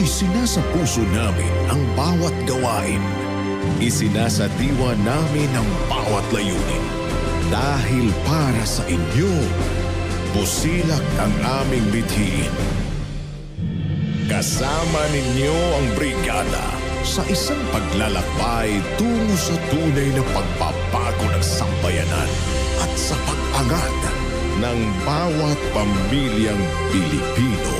Isinasa puso namin ang bawat gawain. Isinasa diwa namin ang bawat layunin. Dahil para sa inyo, busilak ang aming bithiin. Kasama ninyo ang brigada sa isang paglalakbay tungo sa tunay na pagbabago ng sambayanan at sa pag-angat ng bawat pamilyang Pilipino.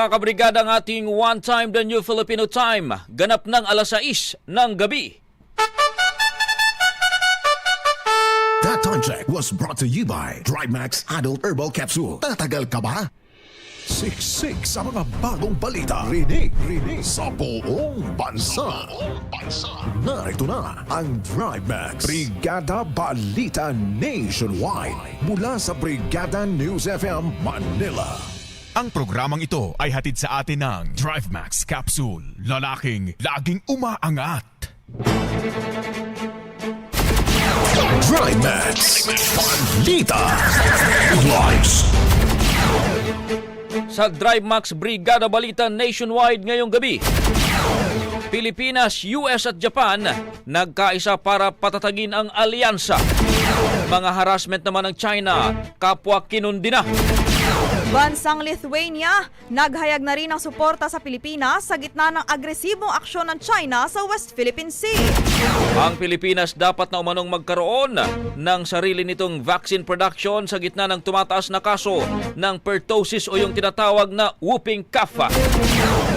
Mga kabrigada ng ating One Time the New Filipino Time, ganap ng alas 6 ng gabi. That time check was brought to you by Max Adult Herbal Capsule. Tatagal ka ba? Siksik sa mga bagong balita. Rinig, rinig sa buong bansa. Narito na ang Max Brigada Balita Nationwide mula sa Brigada News FM Manila. Ang programang ito ay hatid sa atin ng DriveMax Capsule. Lalaking laging umaangat. Max Balita Headlines. Sa Drive Max Brigada Balita Nationwide ngayong gabi. Pilipinas, US at Japan nagkaisa para patatagin ang alyansa. Mga harassment naman ng China, kapwa kinundi na. Bansang Lithuania, naghayag na rin ng suporta sa Pilipinas sa gitna ng agresibong aksyon ng China sa West Philippine Sea. Ang Pilipinas dapat na umanong magkaroon ng sarili nitong vaccine production sa gitna ng tumataas na kaso ng pertussis o yung tinatawag na whooping cough.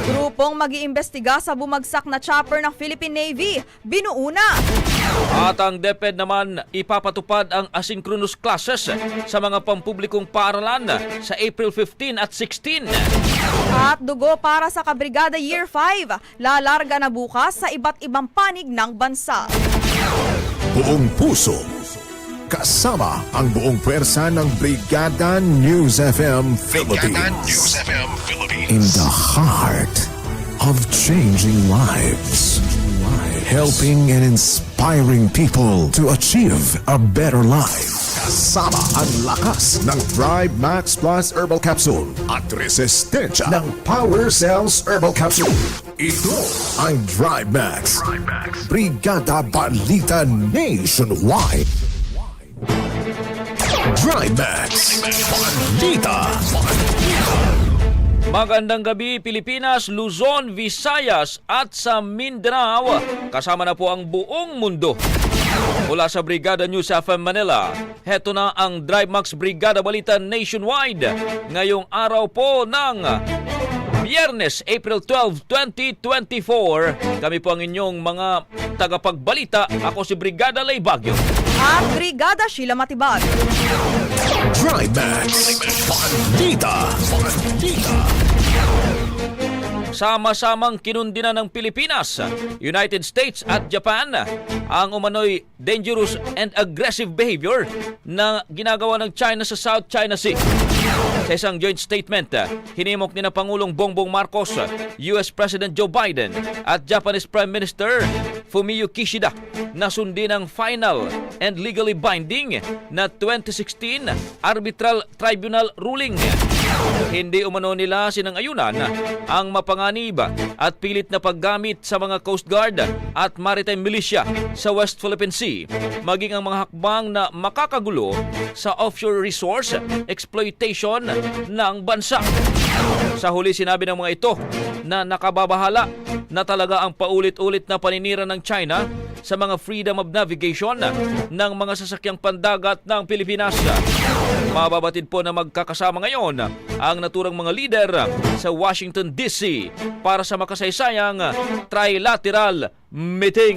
Grupong mag-iimbestiga sa bumagsak na chopper ng Philippine Navy, binuuna. At ang DepEd naman ipapatupad ang asynchronous classes sa mga pampublikong paaralan sa April 15 at 16. At dugo para sa Kabrigada Year 5, lalarga na bukas sa iba't ibang panig ng bansa. Buong puso. Kasama ang buong pwersa ng Brigada News FM Philippines. FM Philippines. In the heart of changing lives. Helping and inspiring people to achieve a better life. Kasama ang lakas ng Thrive Max Plus Herbal Capsule at resistensya ng Power Cells Herbal Capsule. Ito ang Thrive Max. Brigada Balita Nationwide. Thrive Max. Balita. Magandang gabi Pilipinas, Luzon, Visayas at sa Mindanao. Kasama na po ang buong mundo. Mula sa Brigada News FM Manila, heto na ang Drive Max Brigada Balita Nationwide. Ngayong araw po ng Biyernes, April 12, 2024. Kami po ang inyong mga tagapagbalita. Ako si Brigada Lay Bagyo. At Brigada Sheila Matibag. Thrive Max. Balita. Balita. Sama-samang kinundi na ng Pilipinas, United States at Japan ang umano'y dangerous and aggressive behavior na ginagawa ng China sa South China Sea. Sa isang joint statement, hinimok ni na Pangulong Bongbong Marcos, US President Joe Biden at Japanese Prime Minister Fumio Kishida na sundin ang final and legally binding na 2016 Arbitral Tribunal ruling. Hindi umano nila sinangayunan ang mapanganib at pilit na paggamit sa mga Coast Guard at Maritime Militia sa West Philippine Sea, maging ang mga hakbang na makakagulo sa offshore resource exploitation ng bansa. Sa huli sinabi ng mga ito na nakababahala na talaga ang paulit-ulit na paninira ng China sa mga freedom of navigation ng mga sasakyang pandagat ng Pilipinas. Mababatid po na magkakasama ngayon ang naturang mga lider sa Washington DC para sa makasaysayang trilateral meeting.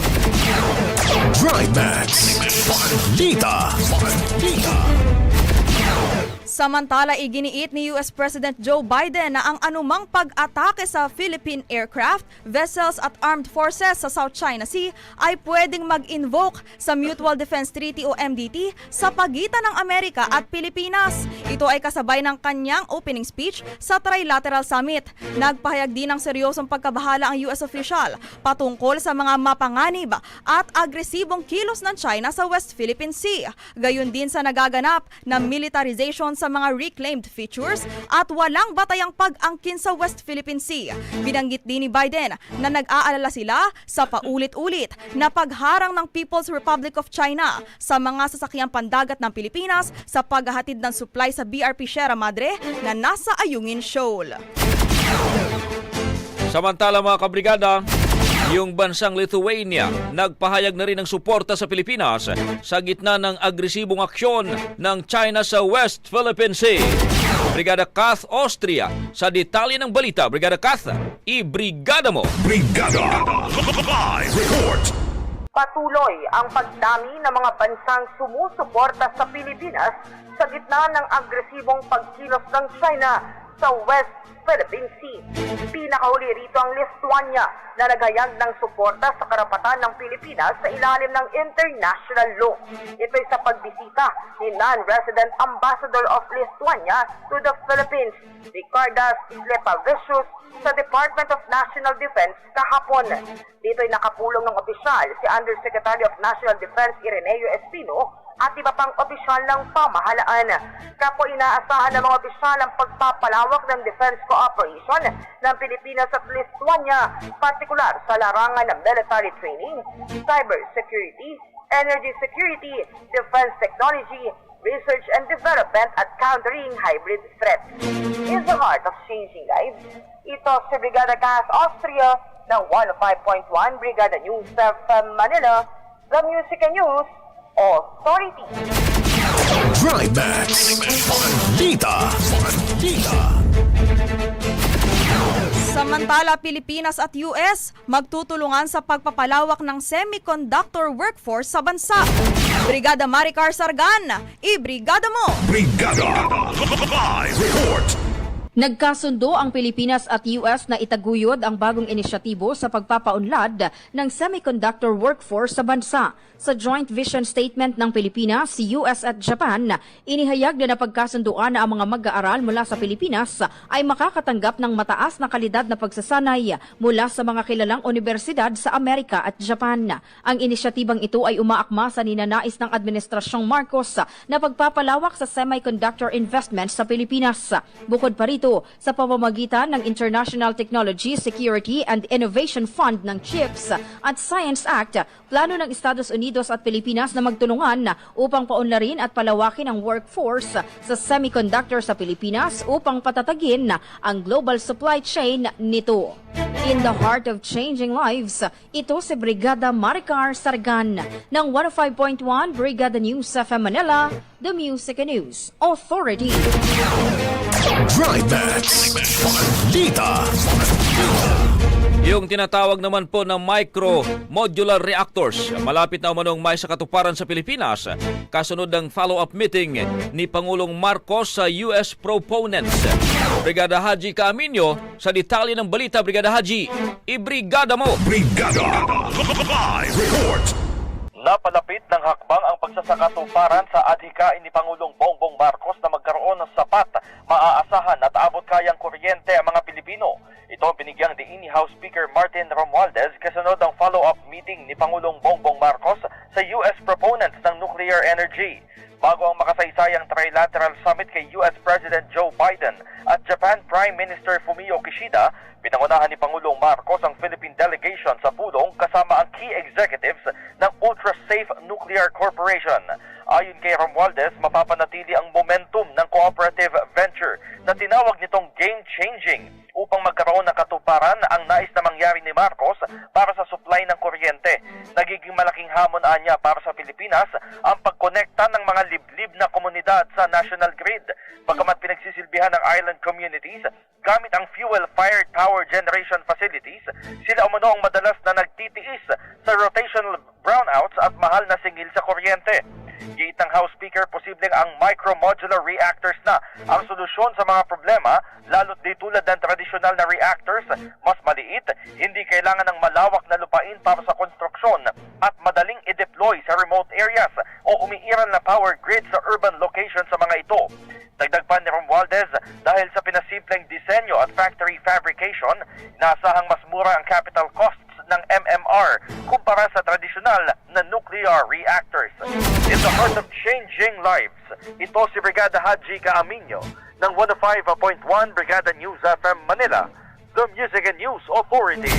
Trimax. Balita. Balita. Samantala, iginiit ni US President Joe Biden na ang anumang pag-atake sa Philippine aircraft, vessels at armed forces sa South China Sea ay pwedeng mag-invoke sa Mutual Defense Treaty o MDT sa pagitan ng Amerika at Pilipinas. Ito ay kasabay ng kanyang opening speech sa Trilateral Summit. Nagpahayag din ng seryosong pagkabahala ang US official patungkol sa mga mapanganib at agresibong kilos ng China sa West Philippine Sea. Gayon din sa nagaganap na militarization sa mga reclaimed features at walang batayang pag-angkin sa West Philippine Sea. Binanggit din ni Biden na nag-aalala sila sa paulit-ulit na pagharang ng People's Republic of China sa mga sasakyang pandagat ng Pilipinas sa paghahatid ng supply sa BRP Sierra Madre na nasa Ayungin Shoal. Samantala mga kabrigada, yung bansang Lithuania nagpahayag na rin ng suporta sa Pilipinas sa gitna ng agresibong aksyon ng China sa West Philippine Sea. Brigada Kath Austria sa detalye ng balita. Brigada Kath, i-brigada mo! Brigada. Live report. Patuloy ang pagdami ng mga bansang sumusuporta sa Pilipinas sa gitna ng agresibong pagkilos ng China sa West Philippine Sea. Pinakahuli rito ang Lithuania na naghayag ng suporta sa karapatan ng Pilipinas sa ilalim ng international law. Ito'y sa pagbisita ni non-resident ambassador of Lithuania to the Philippines, Ricardas Slepavicius, sa Department of National Defense kahapon. Dito'y nakapulong ng opisyal si Undersecretary of National Defense Ireneo Espino at iba pang opisyal ng pamahalaan. Kapo inaasahan ng mga opisyal ang pagpapalawak ng defense cooperation ng Pilipinas at Lithuania, partikular sa larangan ng military training, cyber security, energy security, defense technology, research and development at countering hybrid threats. In the heart of changing lives, ito si Brigada Gas Austria ng 105.1 Brigada News FM Manila, The Music and News Authority. Trimax. Balita. Balita. Samantala, Pilipinas at US magtutulungan sa pagpapalawak ng semiconductor workforce sa bansa. Brigada Maricar Sargan, i-brigada mo! Brigada. Live report. Nagkasundo ang Pilipinas at US na itaguyod ang bagong inisyatibo sa pagpapaunlad ng semiconductor workforce sa bansa. Sa joint vision statement ng Pilipinas, US at Japan, inihayag na napagkasunduan na ang mga mag-aaral mula sa Pilipinas ay makakatanggap ng mataas na kalidad na pagsasanay mula sa mga kilalang universidad sa Amerika at Japan. Ang inisyatibang ito ay umaakma sa ninanais ng Administrasyong Marcos na pagpapalawak sa semiconductor investment sa Pilipinas. Bukod pa rito, sa pamamagitan ng International Technology, Security and Innovation Fund ng CHIPS at Science Act, plano ng Estados Unidos at Pilipinas na magtulungan upang paunlarin at palawakin ang workforce sa semiconductor sa Pilipinas upang patatagin ang global supply chain nito. In the heart of changing lives, ito si Brigada Maricar Sargan ng 105.1 Brigada News FM Manila, The Music News Authority. Trimax. Balita. Yung tinatawag naman po na micro modular reactors, malapit na umanong may sa katuparan sa Pilipinas, kasunod ng follow-up meeting ni Pangulong Marcos sa US proponents. Brigada Haji Caaminyo, sa detalye ng balita, Brigada Haji, ibrigada mo! Brigada. Live report. Napalapit ng hakbang ang pagsasakatuparan sa adhikain ni Pangulong Bongbong Marcos na magkaroon ng sapat, maaasahan at abot kayang kuryente ang mga Pilipino. Ito ang binigyang diin ni House Speaker Martin Romualdez kasunod ng follow-up meeting ni Pangulong Bongbong Marcos sa US proponents ng nuclear energy. Bago ang makasaysayang trilateral summit kay US President Joe Biden at Japan Prime Minister Fumio Kishida, pinangunahan ni Pangulong Marcos ang Philippine delegation sa pulong kasama ang key executives ng Ultra Safe Nuclear Corporation. Ayon kay Romualdez, mapapanatili ang momentum ng cooperative venture na tinawag nitong game-changing upang magkaroon ng katuparan ang nais na mangyari ni Marcos para sa supply ng kuryente. Nagiging malaking hamon anya para sa Pilipinas ang pagkonekta ng mga liblib na komunidad sa national grid. Pagkamat pinagsisilbihan ng island communities gamit ang fuel-fired power generation facilities, sila umano ang madalas na nagtitiis sa rotational brownouts at mahal na singil sa kuryente. Ng House Speaker, posibleng ang micro-modular reactors na ang solusyon sa mga problema, lalo't di tulad ng tradisyonal na reactors, mas maliit, hindi kailangan ng malawak na lupain para sa konstruksyon at madaling i-deploy sa remote areas o umiiral na power grid sa urban locations sa mga ito. Dagdag pa ni Romualdez, dahil sa pinasimpleng disenyo at factory fabrication, inaasahang mas mura ang capital costs ng MMR kumpara sa tradisyonal na nuclear reactors. In the heart of changing lives, ito si Brigada Haji Kaaminyo ng 105.1 Brigada News FM Manila, the Music and News Authority.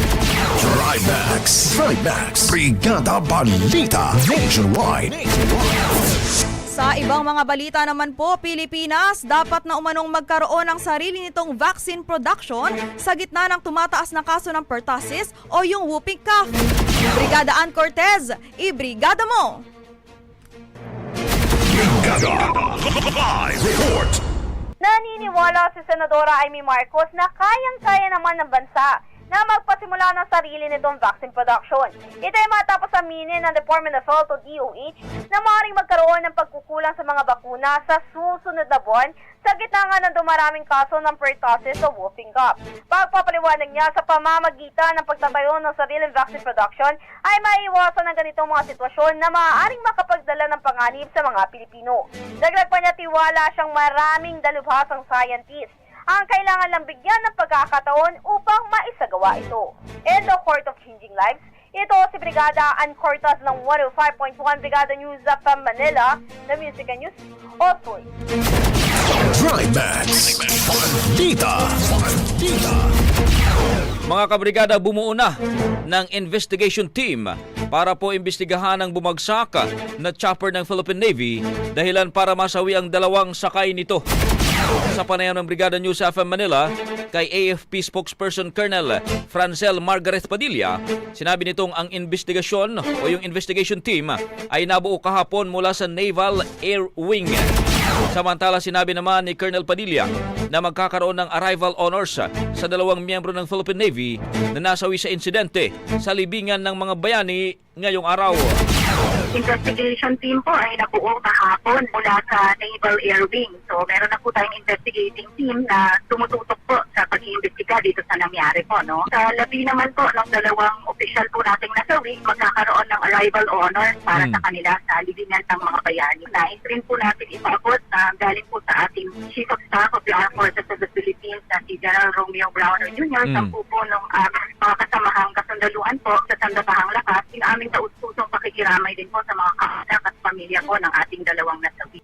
Trimax. Trimax. Brigada Balita Nationwide. Sa ibang mga balita naman po, Pilipinas dapat na umanong magkaroon ng sarili nitong vaccine production sa gitna ng tumataas na kaso ng pertussis o yung whooping cough. Brigada Ann Cortez, ibrigada mo! Brigada Live Report. Naniniwala si Senadora Amy Marcos na kayang-kaya naman ng bansa na magpasimula ng sarili nitong vaccine production. Ito ay matapos aminin ng Department of Health o DOH na maaaring magkaroon ng pagkukulang sa mga bakuna sa susunod na buwan sa gitna nga ng dumaraming kaso ng pertussis o whooping cough. Pagpapaliwanag niya sa pamamagitan ng pagtatayo ng sariling vaccine production ay maiiwasan ng ganitong mga sitwasyon na maaaring makapagdala ng panganib sa mga Pilipino. Dagdag pa niya tiwala siyang maraming dalubhasang scientists ang kailangan lang bigyan ng pagkakataon upang maisagawa ito. In the Court of Changing Lives, ito si Brigada Ann Cortez ng 105.1 Brigada News of Manila, the Music and News. Balita. Mga kabrigada, bumuo na ng investigation team para po imbestigahan ang bumagsak na chopper ng Philippine Navy dahilan para masawi ang dalawang sakay nito. Sa panayam ng Brigada News FM Manila, kay AFP spokesperson Colonel Francel Margaret Padilla, sinabi nitong ang investigasyon o yung investigation team ay nabuo kahapon mula sa Naval Air Wing. Samantala sinabi naman ni Colonel Padilla na magkakaroon ng arrival honors sa dalawang miyembro ng Philippine Navy na nasawi sa insidente sa libingan ng mga bayani ngayong araw. Investigation team po ay nabuo kahapon mula sa Naval Air Wing. So meron na po tayong investigating team na tumututok po sa pag-iimbestiga dito sa nangyari po. No? Sa labi naman po ng dalawang official po nating nasawi, magkakaroon ng arrival honor para Hmm. sa kanila sa libingan ng mga bayani. Nais rin po natin ipaabot na galing po sa ating Chief of Staff of the Armed Forces of the Philippines na si General Romeo Browner Jr. sa Hmm. po po ng aming mga kasamahang kasundaluan po sa Sandatahang Lakas, yung aming taus-pusong pakikiramay din po sa mga kaanak at pamilya po ng ating dalawang nasawi.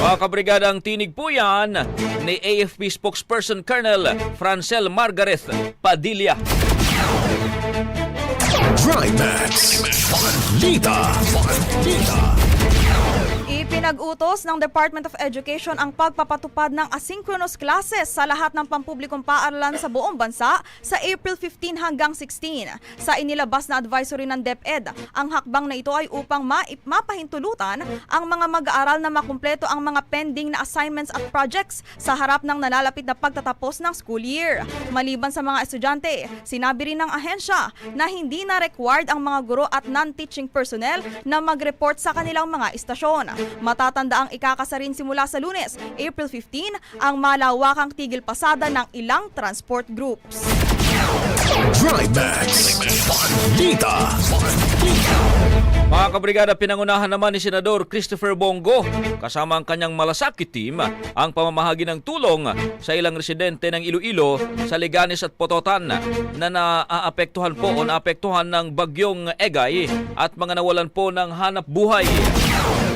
Mga kabrigada, ang tinig po yan ni AFP spokesperson Colonel Francel Margaret Padilla. Trimax. Balita. Balita. Ipinag-utos ng Department of Education ang pagpapatupad ng asynchronous classes sa lahat ng pampublikong paaralan sa buong bansa sa April 15 hanggang 16. Sa inilabas na advisory ng DepEd, ang hakbang na ito ay upang ma- mapahintulutan ang mga mag-aaral na makumpleto ang mga pending na assignments at projects sa harap ng nalalapit na pagtatapos ng school year. Maliban sa mga estudyante, sinabi rin ng ahensya na hindi na required ang mga guro at non-teaching personnel na mag-report sa kanilang mga istasyon. Matatanda ang ikakasa rin simula sa lunes, April 15, ang malawakang tigil pasada ng ilang transport groups. Balita. Balita. Mga kabrigada, pinangunahan naman ni Senador Christopher Bongo kasama ang kanyang malasakit team ang pamamahagi ng tulong sa ilang residente ng Iloilo sa Liganes at Pototan na naaapektuhan po o naapektuhan ng bagyong Egay at mga nawalan po ng hanap buhay.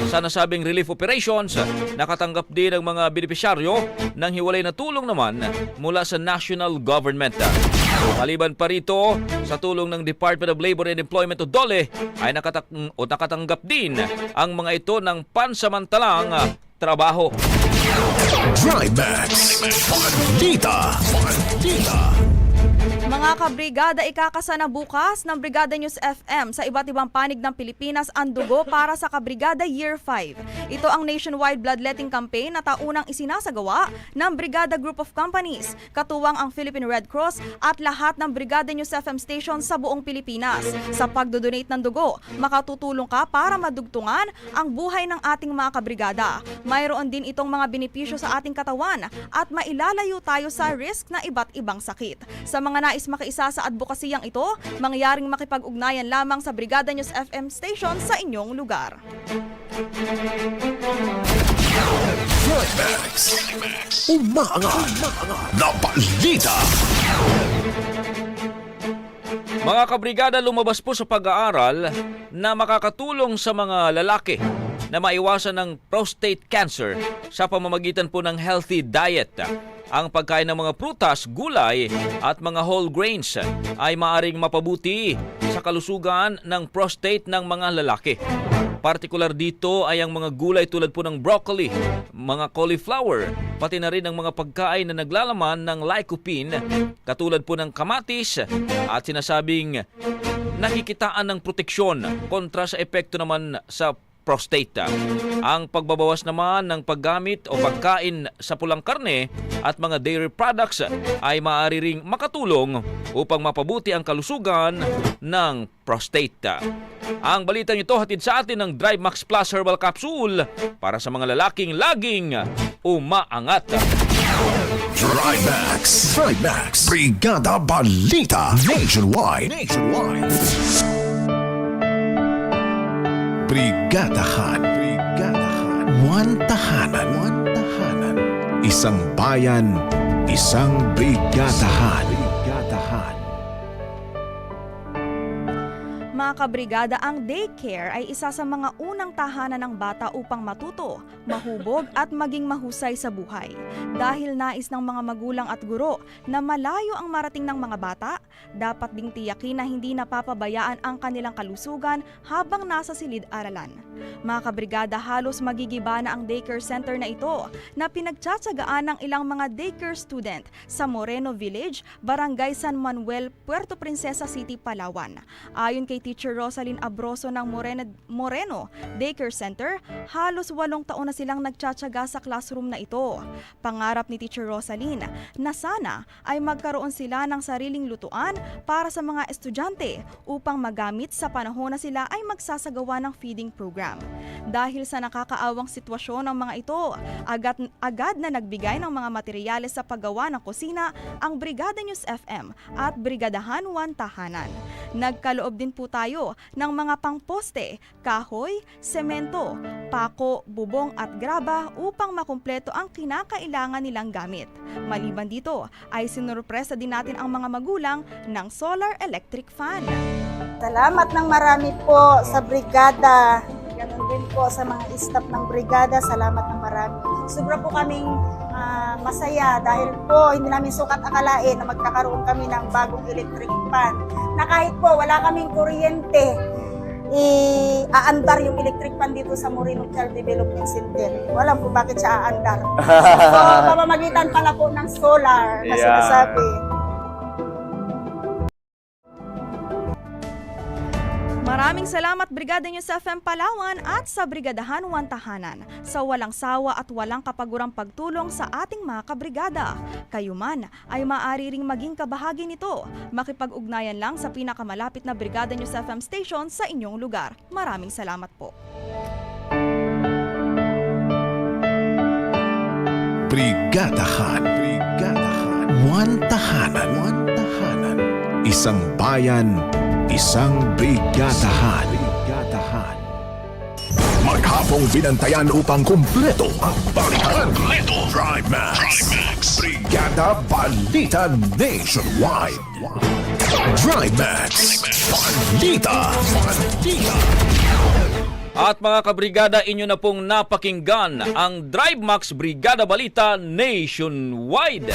Sa nasabing relief operations, nakatanggap din ang mga benepisyaryo ng hiwalay na tulong naman mula sa national government. Maliban pa rito, sa tulong ng Department of Labor and Employment o DOLE ay nakatak- o nakatanggap din ang mga ito ng pansamantalang ah, trabaho. Trimax. Balita. Balita. Mga kabrigada, ikakasana bukas ng Brigada News FM sa iba't ibang panig ng Pilipinas ang dugo para sa Kabrigada Year 5. Ito ang nationwide bloodletting campaign na taunang isinasagawa ng Brigada Group of Companies, katuwang ang Philippine Red Cross at lahat ng Brigada News FM stations sa buong Pilipinas. Sa pagdodonate ng dugo, makatutulong ka para madugtungan ang buhay ng ating mga kabrigada. Mayroon din itong mga benepisyo sa ating katawan at mailalayo tayo sa risk na iba't ibang sakit. Sa mga nais makiisa sa advokasiyang ito, mangyaring makipag-ugnayan lamang sa Brigada News FM station sa inyong lugar. Trimax. Umaangat. Na balita. Mga kabrigada, lumabas po sa pag-aaral na makakatulong sa mga lalaki na maiwasan ng prostate cancer sa pamamagitan po ng healthy diet. Ang pagkain ng mga prutas, gulay at mga whole grains ay maaring mapabuti sa kalusugan ng prostate ng mga lalaki. Partikular dito ay ang mga gulay tulad po ng broccoli, mga cauliflower, pati na rin ang mga pagkain na naglalaman ng lycopene katulad po ng kamatis at sinasabing nakikitaan ng proteksyon kontra sa epekto naman sa prostate. Ang pagbabawas naman ng paggamit o pagkain sa pulang karne at mga dairy products ay maaari ring makatulong upang mapabuti ang kalusugan ng prostate. Ang balita nito hatid sa atin ng Drive Max Plus Herbal Capsule para sa mga lalaking laging umaangat. Trimax. Trimax. Brigada Balita. Nationwide. Nationwide. Brigadahan. Brigadahan. One tahanan. One tahanan. Isang bayan. Isang brigadahan. Brigadahan. Mga kabrigada, ang daycare ay isa sa mga unang tahanan ng bata upang matuto, mahubog at maging mahusay sa buhay. Dahil nais ng mga magulang at guro na malayo ang marating ng mga bata, dapat ding tiyakin na hindi napapabayaan ang kanilang kalusugan habang nasa silid-aralan. Mga kabrigada, halos magigiba na ang daycare center na ito na pinagtsatsagaan ng ilang mga daycare student sa Moreno Village, Barangay San Manuel, Puerto Princesa City, Palawan. Ayon kay Teacher Rosalyn Abroso ng Moreno, Moreno Daycare Center, halos walong taon na silang nagtsatsaga sa classroom na ito. Pangarap ni Teacher Rosalyn na sana ay magkaroon sila ng sariling lutuan para sa mga estudyante upang magamit sa panahon na sila ay magsasagawa ng feeding program. Dahil sa nakakaawang sitwasyon ng mga ito, agad, agad na nagbigay ng mga materyales sa paggawa ng kusina ang Brigada News FM at Brigadahan 1 Tahanan. Nagkaloob din po tayo ng mga pangposte, kahoy, semento, pako, bubong at graba upang makumpleto ang kinakailangan nilang gamit. Maliban dito ay sinurpresa din natin ang mga magulang ng solar electric fan. Salamat ng marami po sa brigada. Ganon din po sa mga staff ng brigada. Salamat ng marami. Sobra po kaming ah, masaya dahil po hindi namin sukat akalain na magkakaroon kami ng bagong electric fan. Na kahit po wala kaming kuryente, i-aandar yung electric fan dito sa Moreno Child Development Center. Walam po bakit siya aandar. so, pamamagitan pala po ng solar na Yeah. sinasabi. Maraming salamat Brigada News FM Palawan at sa Brigadahan Wantahanan sa walang sawa at walang kapagurang pagtulong sa ating mga kabrigada. Kayo man ay maaari ring maging kabahagi nito. Makipag-ugnayan lang sa pinakamalapit na Brigada News FM station sa inyong lugar. Maraming salamat po. Brigadahan. Brigadahan. One tahanan. One tahanan. Isang bayan. Isang brigadahan. Brigadahan. Maghapong binantayan upang kumpleto ang balitan. Kumpleto. Drive Max. Brigada Balita Nationwide. Drive Max. Balita. Balita. At mga kabrigada, inyo na pong napakinggan ang Drive Max Brigada Balita Nationwide.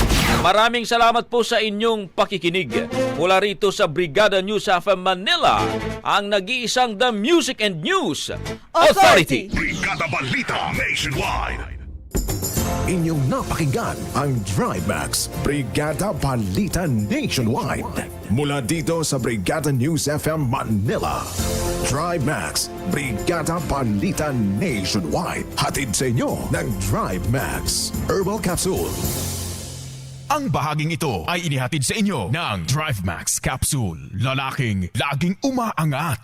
Maraming salamat po sa inyong pakikinig. Mula rito sa Brigada News FM Manila, ang nag-iisang The Music and News Authority. Brigada Balita Nationwide. Inyong napakinggan ang Drive Max Brigada Balita Nationwide. Mula dito sa Brigada News FM Manila. Drive Max Brigada Balita Nationwide. Hatid sa inyo ng Drive Max Herbal Capsule. Ang bahaging ito ay inihatid sa inyo ng Drive Max Capsule. Lalaking laging umaangat.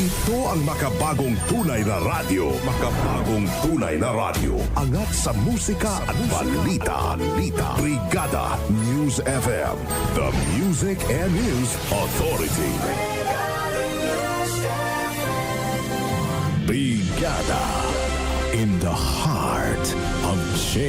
Ito ang makabagong tunay na radyo. Makabagong tunay na radyo. Angat sa musika at balita. balita. Brigada News FM. The Music and News Authority. Brigada in the heart of change.